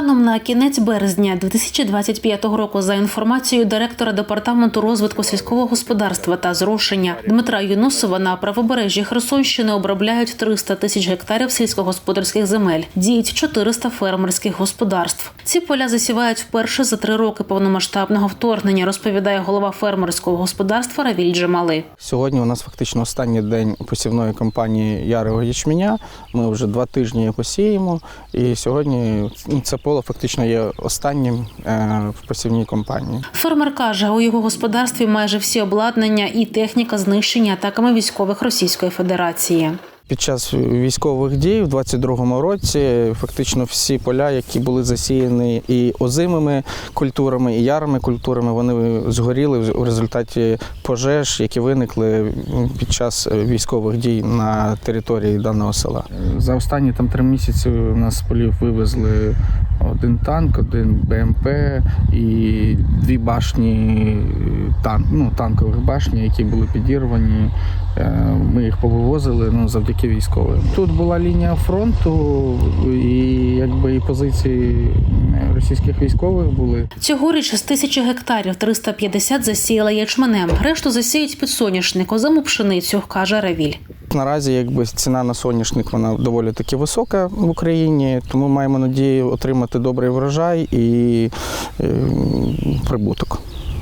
Станом на кінець березня 2025 року, за інформацією директора департаменту розвитку сільського господарства та зрошення Дмитра Юнусова, на правобережжі Херсонщини обробляють 300 тисяч гектарів сільськогосподарських земель. Діють 400 фермерських господарств. Ці поля засівають вперше за три роки повномасштабного вторгнення, розповідає голова фермерського господарства Равіль Джемали. Сьогодні у нас фактично останній день посівної кампанії ярого ячменя. Ми вже два тижні його сіємо, і сьогодні це поле фактично є останнім е, в посівній кампанії. Фермер каже, у його господарстві майже всі обладнання і техніка знищені атаками військових Російської Федерації. Під час військових дій в 22-му році фактично всі поля, які були засіяні і озимими культурами, і ярими культурами, вони згоріли в- у результаті пожеж, які виникли під час військових дій на території даного села. За останні там три місяці у нас з полів вивезли один танк, один БМП і дві башні тан, ну, танкових башні, які були підірвані. Е, Ми їх повивозили ну, завдяки військовим. Тут була лінія фронту, і якби і позиції е, російських військових були. Цьогоріч з тисячі гектарів 350 засіяла ячменем. Решту засіють під соняшник, озиму пшеницю, каже Равіль. Наразі якби ціна на соняшник вона доволі таки висока в Україні, тому маємо надію отримати добрий врожай і е, прибуток.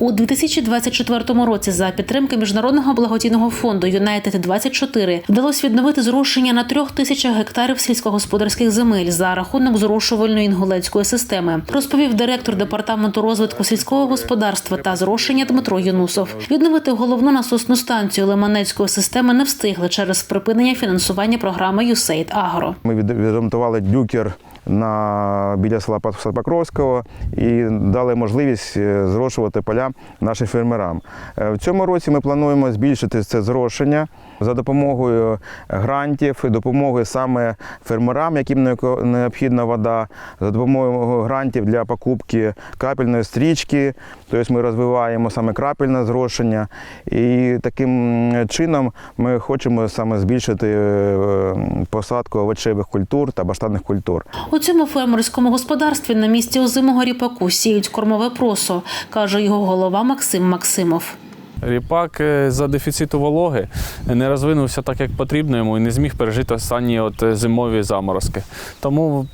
У 2024 році за підтримки міжнародного благодійного фонду United 24 вдалося відновити зрошення на трьох тисячах гектарів сільськогосподарських земель за рахунок зрошувальної інгулецької системи, розповів директор департаменту розвитку сільського господарства та зрошення Дмитро Юнусов. Відновити головну насосну станцію Лиманецької системи не встигли через припинення фінансування програми USAID Agro. Ми від- відремонтували дюкер на біля села Пас- Покровського і дали можливість е, зрошувати поля нашим фермерам. Е, В цьому році ми плануємо збільшити це зрошення за допомогою грантів, і допомогою саме фермерам, яким необхідна вода, за допомогою грантів для покупки крапельної стрічки. Тобто ми розвиваємо саме крапельне зрошення. І таким чином ми хочемо саме збільшити е, посадку овочевих культур та баштанних культур. У цьому фермерському господарстві на місці озимого ріпаку сіють кормове просо, каже його голова Максим Максимов. Ріпак е, за дефіциту вологи не розвинувся так, як потрібно йому, і не зміг пережити останні от е, зимові заморозки. Тому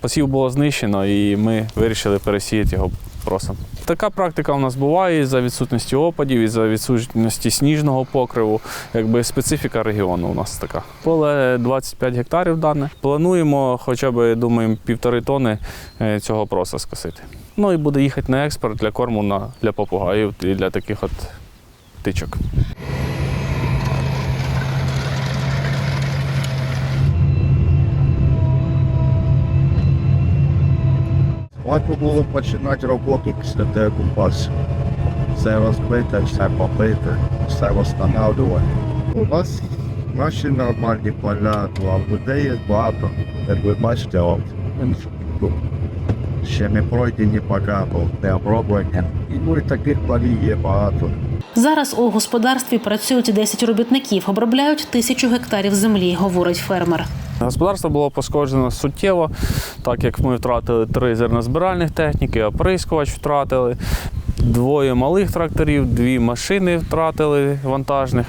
посів було знищено, і ми вирішили пересіяти його просом. Така практика у нас буває і за відсутності опадів, і за відсутності сніжного покриву. Якби специфіка регіону у нас така. Поле 25 гектарів дане. Плануємо хоча б, думаємо, півтори тони е, цього проса скосити. Ну і буде їхати на експорт для корму на, для попугаїв і для таких от птичок. Легко було починати роботу після деокупації. Все розбите, все побите, все встановлювати. У нас наші нормальні поля, ну, а людей є багато. Як ви бачите, от, ну, ще не пройдені поля, ну, не оброблені. І ну, і таких полів є багато. Зараз у господарстві працюють 10 робітників, обробляють тисячу гектарів землі, говорить фермер. Господарство було пошкоджено суттєво, так як ми втратили три зернозбиральних техніки, оприскувач втратили, двоє малих тракторів, дві машини втратили вантажних.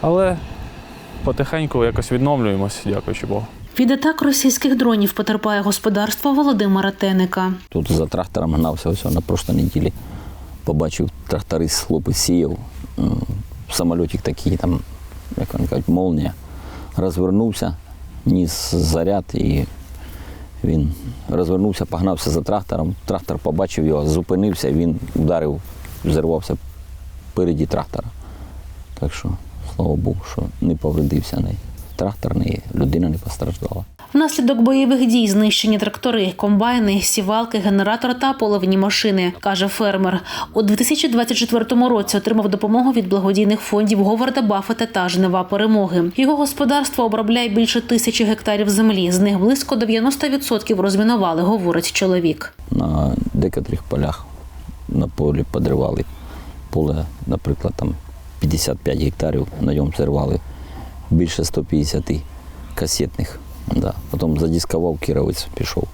Але потихеньку якось відновлюємося, дякуючи Богу. Від атак російських дронів потерпає господарство Володимира Теника. Тут за трактором гнався ось на прошлій неділі. Побачив тракторист хлопець сіяв. м, Самольотик такий, там, як вони кажуть, молнія. Розвернувся, ніс заряд і він розвернувся, погнався за трактором. Трактор побачив його, зупинився, він ударив, взірвався впереді трактора. Так що, слава Богу, що не повредився ні трактор, ні людина не постраждала. Внаслідок бойових дій знищені трактори, комбайни, сівалки, генератор та поливні машини, каже фермер. У 2024 році отримав допомогу від благодійних фондів Говарда Баффета та Жнива перемоги. Його господарство обробляє більше тисячі гектарів землі. З них близько 90% розмінували, говорить чоловік. На декотрих полях на полі подривали поле, наприклад, там 55 гектарів, на ньому зірвали більше 150 касетних. Да. Потім задіскував кіровець, пішов.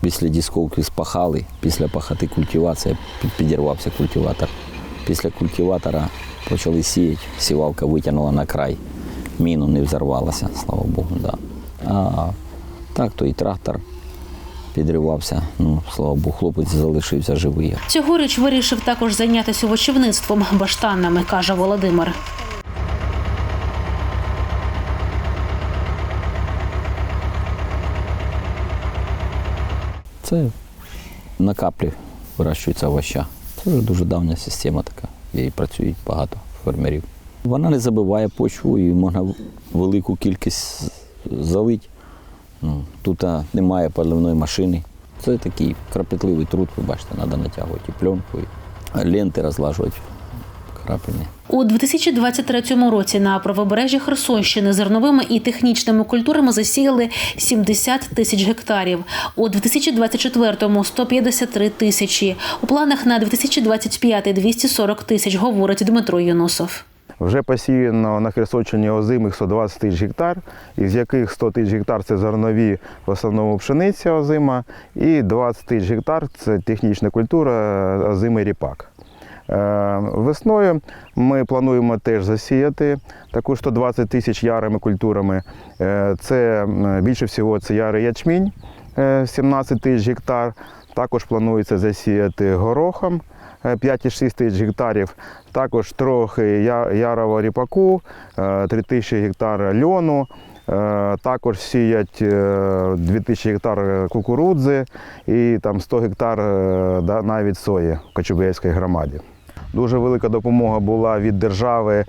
Після дисковки спахали, після пахоти культивація, підірвався культиватор. Після культиватора почали сіяти, сівалка витягнула на край, міну не взорвалася, слава Богу. Да. А так, то і трактор підривався. Ну, слава Богу, хлопець залишився живий. Цьогоріч вирішив також зайнятися овочівництвом баштанами, каже Володимир. Це на каплі вирощується овоща. Це вже дуже давня система така. її працює багато фермерів. Вона не забиває почву і можна велику кількість залити. Ну, тут немає поливної машини. Це такий кропітливий труд, ви бачите, треба натягувати і пленку, і ленти розлажувати крапельні. У 2023 році на правобережжі Херсонщини зерновими і технічними культурами засіяли 70 тисяч гектарів. У 2024 – 153 тисячі. У планах на 2025 – 240 тисяч, говорить Дмитро Юнусов. Вже посіяно на Херсонщині озимих 120 тисяч гектар, із яких 100 тисяч гектар це зернові, в основному пшениця озима, і 20 тисяч гектар це технічна культура озимий ріпак. Е, Весною ми плануємо теж засіяти також 120 тисяч ярими культурами. Е, Це більше всього це ярий ячмінь, е, 17 тисяч гектар. Також планується засіяти горохом е, 5,6 тисяч гектарів. Також трохи я- ярового ріпаку, е, 3 тисячі гектар льону. Е, Також сіять е, 2 тисячі гектар кукурудзи і там 100 гектар е, навіть сої в Кочубейській громаді. Дуже велика допомога була від держави.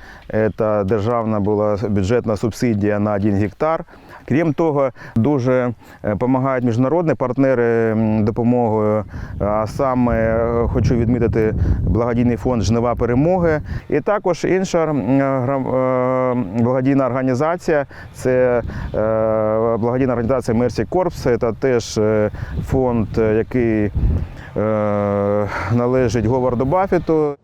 Це державна була бюджетна субсидія на 1 гектар. Крім того, дуже допомагають міжнародні партнери допомогою. А саме е, хочу відмітити благодійний фонд Жнива перемоги. І також інша е, благодійна організація це е, благодійна організація Mercy Corps. Це теж е, фонд, е, який е, належить Говарду Баффету.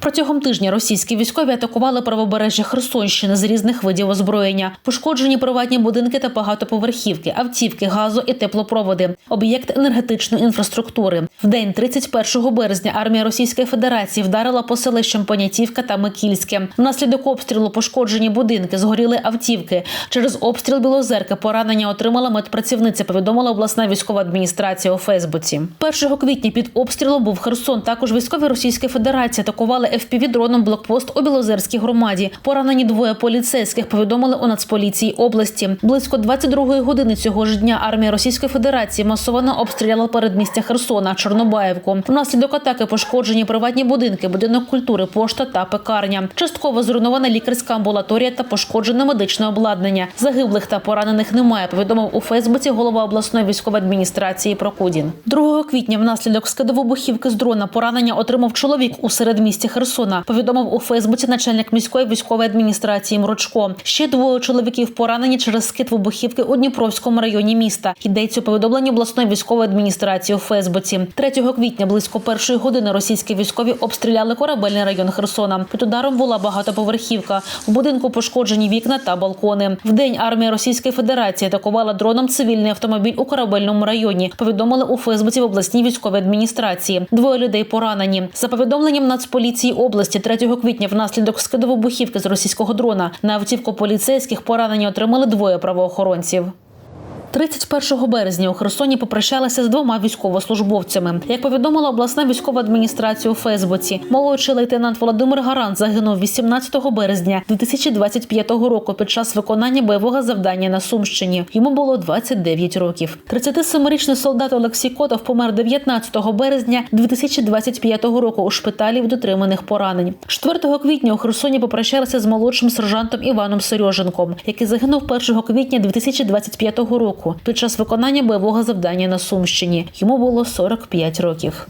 Протягом тижня російські військові атакували правобережжя Херсонщини з різних видів озброєння. Пошкоджені приватні будинки та багатоповерхівки, автівки, газо і теплопроводи, об'єкт енергетичної інфраструктури. В день 31 березня армія Російської Федерації вдарила по селищам Понятівка та Микільське. Внаслідок обстрілу пошкоджені будинки, згоріли автівки. Через обстріл Білозерки поранення отримала медпрацівниця. Повідомила обласна військова адміністрація у Фейсбуці. 1 квітня під обстрілом був Херсон. Також військові Російської Федерації атакували FPV-дроном блокпост у Білозерській громаді. Поранені двоє поліцейських повідомили у Нацполіції області. Близько 22-ї години цього ж дня армія Російської Федерації масово обстріляла передмістя Херсона, Чорнобаївку. Внаслідок атаки пошкоджені приватні будинки, будинок культури, пошта та пекарня. Частково зруйнована лікарська амбулаторія та пошкоджене медичне обладнання. Загиблих та поранених немає. Повідомив у Фейсбуці голова обласної військової адміністрації Прокудін. 2 квітня внаслідок скидовибухівки з дрона поранення отримав чоловік у середмісті Херсона. Повідомив у Фейсбуці начальник міської військової адміністрації Мрочко. Ще двоє чоловіків поранені через скид вибухівки у Дніпровському районі міста. Йдеться у повідомленні обласної військової адміністрації у Фейсбуці. 3 квітня близько першої години російські військові обстріляли корабельний район Херсона. Під ударом була багатоповерхівка. В будинку пошкоджені вікна та балкони. В день армія Російської Федерації атакувала дроном цивільний автомобіль у корабельному районі. Повідомили у Фейсбуці в обласній військовій адміністрації. Двоє людей поранені. За повідомленням Нацполіції області 3 квітня внаслідок скидовибухівки з російського дрона на автівку поліцейських поранені отримали двоє правоохоронців. 31 березня у Херсоні попрощалися з двома військовослужбовцями. Як повідомила обласна військова адміністрація у Фейсбуці, молодший лейтенант Володимир Гарант загинув 18 березня 2025 року під час виконання бойового завдання на Сумщині. Йому було 29 років. 37-річний солдат Олексій Котов помер 19 березня 2025 року у шпиталі від отриманих поранень. 4 квітня у Херсоні попрощалися з молодшим сержантом Іваном Сереженком, який загинув 1 квітня 2025 під час виконання бойового завдання на Сумщині. Йому було 45 років.